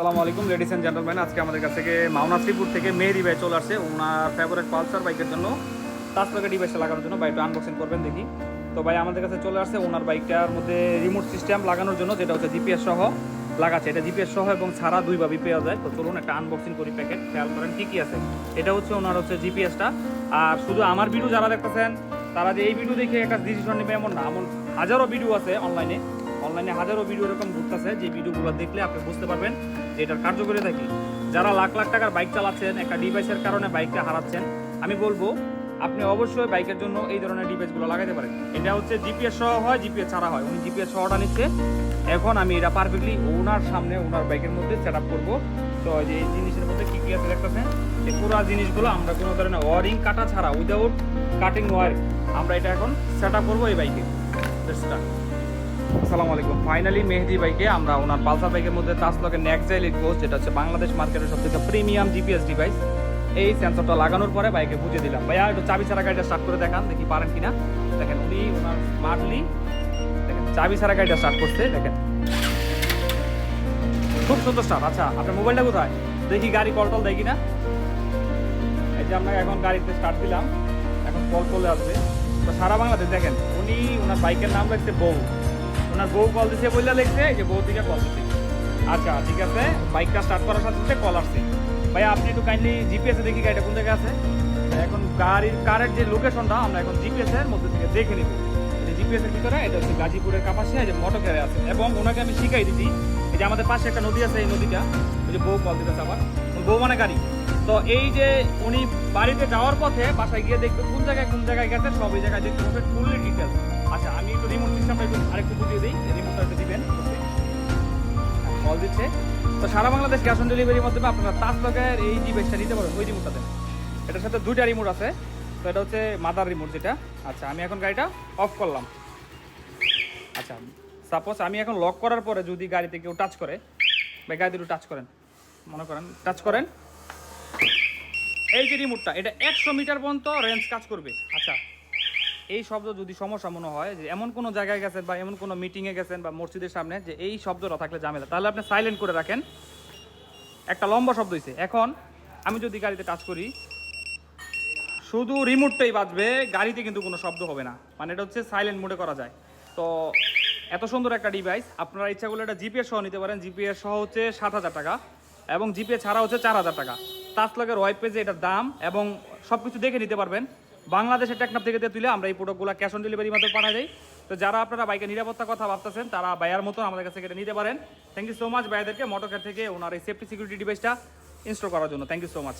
আসসালামু আলাইকুম ladies and gentleman আজকে আমাদের কাছ থেকে মাওনা থেকে মেহেদি ভাই চলে আসছে ওনার ফেভারিট পালসার বাইকের জন্য। প্লাগে ডিভাইসটা লাগানোর জন্য। বাইকটা আনবক্সিং করবেন দেখি। তো ভাই, আমাদের কাছে চলে আসছে ওনার বাইকটার মধ্যে রিমোট সিস্টেম লাগানোর জন্য, যেটা হচ্ছে জিপিএস সহ লাগাচ্ছে। এটা জিপিএস সহ এবং ছাড়া দুইভাবে পেয়ে যায়। তো চলুন, একটা আনবক্সিং করি প্যাকেট খেয়াল করেন, কি কি আছে। এটা হচ্ছে ওনার হচ্ছে জিপিএসটা আর শুধু আমার ভিডিও যারা দেখতেছেন, তারা যে এই ভিডিও দেখে একটা ডিসিশন নেবে এমন না। এমন হাজারো ভিডিও আছে অনলাইনে অনলাইনে হাজারো ভিডিও এরকম ঘুরতেছে, যে ভিডিওগুলো দেখলে আপনি বুঝতে পারবেন যে এটার কার্যকরিতা কি। যারা লাখ লাখ টাকার বাইক চালাচ্ছেন, একটা ডিভাইসের কারণে বাইকটা হারাচ্ছেন, আমি বলব, আপনি অবশ্যই বাইকের জন্য এই ধরনের ডিভাইসগুলো লাগাতে পারেন। এটা হচ্ছে জিপিএস সহ হয় জিপিএস ছাড়া হয়। উনি জিপিএস সহটা নিচ্ছে। এখন আমি এটা পারফেক্টলি ওনার সামনে, ওনার বাইকের মধ্যে সেট আপ করব। তো যে এই জিনিসের মধ্যে কী কী আছে দেখতেছেন? এই পুরো জিনিসগুলো আমরা কোনো ধরনের ওয়ারিং কাটা ছাড়া উইদাউট কাটিং ওয়ার আমরা এটা এখন সেট আপ করব এই বাইকে। স্টার্ট আসসালামু আলাইকুম। ফাইনালি মেহেদি বাইকে আমরা ওনার পালসার বাইকের মধ্যে তাসলকের নেক্সাইল কোচ যেটা হচ্ছে বাংলাদেশ মার্কেটের সবথেকে প্রিমিয়াম জিপিএস ডিভাইস এই সেন্সরটা লাগানোর পরে বাইকে বুঝে দিলাম। ভাইয়া, একটু চাবি ছাড়া গাড়িটা স্টার্ট করে দেখান, দেখি পারেন কিনা। দেখেন, উনি ওনার স্মার্টলি দেখেন, চাবি ছাড়া গাড়িটা স্টার্ট করছে, দেখেন। খুব সুন্দর স্টার্ট আচ্ছা আপনার মোবাইলটা কোথায়? দেখি গাড়ি কল টল দেখি না এই যে আপনাকে এখন গাড়িতে স্টার্ট দিলাম, এখন কল চলে আসবে। তো সারা বাংলাদেশ দেখেন, উনি ওনার বাইকের নাম লিখছে বউ। ওনার বউ কল দিছে বললে লিখছে যে বউ থেকে কল দিছে। আচ্ছা ঠিক আছে বাইকটা স্টার্ট করার সাথে সাথে কল আসছে। ভাই, আপনি একটু কাইন্ডলি জিপিএসে দেখি গাড়িটা কোন জায়গায় আছে। এখন গাড়ির কারের যে লোকেশনটা আমরা এখন জিপিএস এর মধ্যে থেকে দেখে নিব। জিপিএস এর ভিতরে, এটা হচ্ছে গাজীপুরের কাপাসিয়া যে মোটরকারে আছে। এবং ওনাকে আমি শিখাই দিচ্ছি এই যে আমাদের পাশে একটা নদী আছে, এই নদীটা। ওই যে বউ কল দিতেছে আবার। বউ মানে গাড়ি। তো এই যে উনি বাড়িতে যাওয়ার পথে বাসায় গিয়ে দেখবে কোন জায়গায় কোন জায়গায় গেছে, সব এই জায়গায় দেখতে পাবে ফুললি ডিটেলস আচ্ছা আমি একটু দিচ্ছে। তো সারা বাংলাদেশ ক্যাশ অন ডেলিভারির মাধ্যমে আপনারা তাজ লগের এই ডিভাইসটা নিতে পারবেন, ওই রিমোটটা দেন। এটার সাথে দুইটা রিমোট আছে। তো এটা হচ্ছে মাদার রিমোট যেটা। আচ্ছা আমি এখন গাড়িটা অফ করলাম। আচ্ছা সাপোজ আমি এখন লক করার পরে যদি গাড়িতে কেউ টাচ করে বা গাড়িতে একটু টাচ করেন। মনে করেন টাচ করেন। এই যে রিমোটটা এটা একশো মিটার পর্যন্ত রেঞ্জ কাজ করবে। এই শব্দ যদি সমস্যা মনে হয় যে এমন কোনো জায়গায় গেছেন বা এমন কোনো মিটিংয়ে গেছেন বা মসজিদের সামনে যে এই শব্দটা থাকলে ঝামেলা, তাহলে আপনি সাইলেন্ট করে রাখেন। একটা লম্বা শব্দ হয়েছে এখন আমি যদি গাড়িতে টাচ করি, শুধু রিমোটটাই বাজবে, গাড়িতে কিন্তু কোনো শব্দ হবে না। মানে এটা হচ্ছে সাইলেন্ট মোডে করা যায়। তো এত সুন্দর একটা ডিভাইস আপনারা ইচ্ছা করলে এটা জিপিএস সহ নিতে পারেন। জিপিএস সহ হচ্ছে সাত হাজার টাকা এবং জিপিএস ছাড়া হচ্ছে চার হাজার টাকা। তাসলকের ওয়েব পেজে এটার দাম এবং সব কিছু দেখে নিতে পারবেন। বাংলাদেশের টেকনাপ থেকে দিয়ে তুলে আমরা এই প্রোডাক্টগুলো ক্যাশ অন ডেলিভারি মাধ্যমে পাঠা যাই তো যারা আপনারা বাইকের নিরাপত্তার কথা ভাবতেছেন, তারা বায়ার মতন আমাদের কাছে এটা নিতে পারেন। থ্যাংক ইউ সো মাচ ভাইয়াদেরকে মোটরকার থেকে ওনার এই সেফটি সিকিউরিটি ডিভাইসটা ইনস্টল করার জন্য। Thank you so much